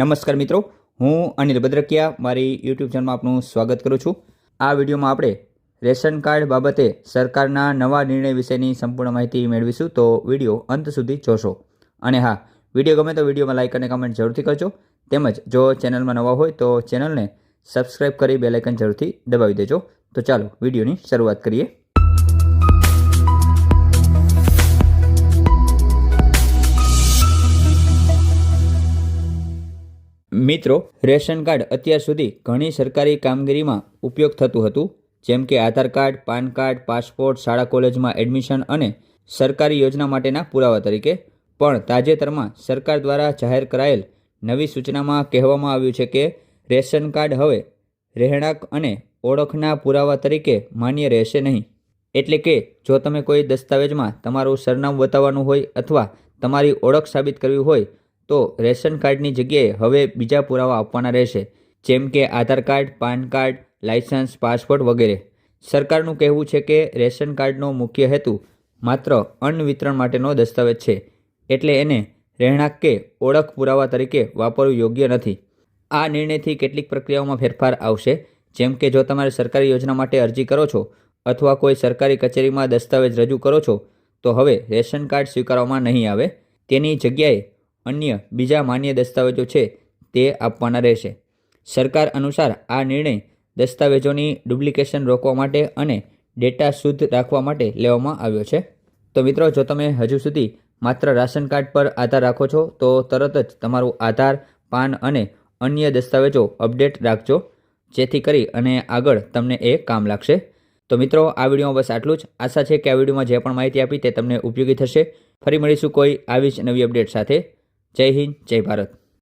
નમસ્કાર મિત્રો, હું અનિલ ભદ્રકિયા, મારી યુટ્યુબ ચેનલમાં આપનું સ્વાગત કરું છું. આ વિડીયોમાં આપણે રેશન કાર્ડ બાબતે સરકારના નવા નિર્ણય વિશેની સંપૂર્ણ માહિતી મેળવીશું, તો વીડિયો અંત સુધી જોશો. અને હા, વીડિયો ગમે તો વિડીયોમાં લાઇક અને કમેન્ટ જરૂરથી કરજો. તેમજ જો ચેનલમાં નવા હોય, તો ચેનલને સબસ્ક્રાઇબ કરી બેલાઇકન જરૂરથી દબાવી દેજો. તો ચાલો વિડીયોની શરૂઆત કરીએ. મિત્રો, રેશન કાર્ડ અત્યાર સુધી ઘણી સરકારી કામગીરીમાં ઉપયોગ થતું હતું, જેમ કે Aadhaar card, PAN card, passport, શાળા કોલેજમાં એડમિશન અને સરકારી યોજના માટેના પુરાવા તરીકે. પણ તાજેતરમાં સરકાર દ્વારા જાહેર કરાયેલ નવી સૂચનામાં કહેવામાં આવ્યું છે કે રેશન કાર્ડ હવે રહેણાંક અને ઓળખના પુરાવા તરીકે માન્ય રહેશે નહીં. એટલે કે જો તમે કોઈ દસ્તાવેજમાં તમારું સરનામું બતાવવાનું હોય અથવા તમારી ઓળખ સાબિત કરવી હોય તો રેશન કાર્ડની જગ્યાએ હવે બીજા પુરાવા આપવાના રહેશે, જેમ કે Aadhaar card, PAN card, licence passport વગેરે. સરકારનું કહેવું છે કે રેશન કાર્ડનો મુખ્ય હેતુ માત્ર અન્ન વિતરણ માટેનો દસ્તાવેજ છે, એટલે એને રહેણાંક કે ઓળખ પુરાવા તરીકે વાપરવું યોગ્ય નથી. આ નિર્ણયથી કેટલીક પ્રક્રિયાઓમાં ફેરફાર આવશે, જેમ કે જો તમારે સરકારી યોજના માટે અરજી કરો છો, અથવા કોઈ સરકારી કચેરીમાં દસ્તાવેજ રજૂ કરો છો, તો હવે રેશન કાર્ડ સ્વીકારવામાં નહીં આવે. તેની જગ્યાએ અન્ય બીજા માન્ય દસ્તાવેજો છે તે આપવાના રહેશે. સરકાર અનુસાર આ નિર્ણય દસ્તાવેજોની ડુપ્લિકેશન રોકવા માટે અને ડેટા શુદ્ધ રાખવા માટે લેવામાં આવ્યો છે. તો મિત્રો, જો તમે હજુ સુધી માત્ર રાશન કાર્ડ પર આધાર રાખો છો, તો તરત જ તમારું આધાર, પાન અને અન્ય દસ્તાવેજો અપડેટ રાખજો, જેથી કરી અને આગળ તમને એ કામ લાગશે. તો મિત્રો, આ વિડીયોમાં બસ આટલું જ. આશા છે કે આ વિડીયોમાં જે પણ માહિતી આપી તે તમને ઉપયોગી થશે. ફરી મળીશું કોઈ આવી જ નવી અપડેટ સાથે. જય હિન્દ જય ભારત.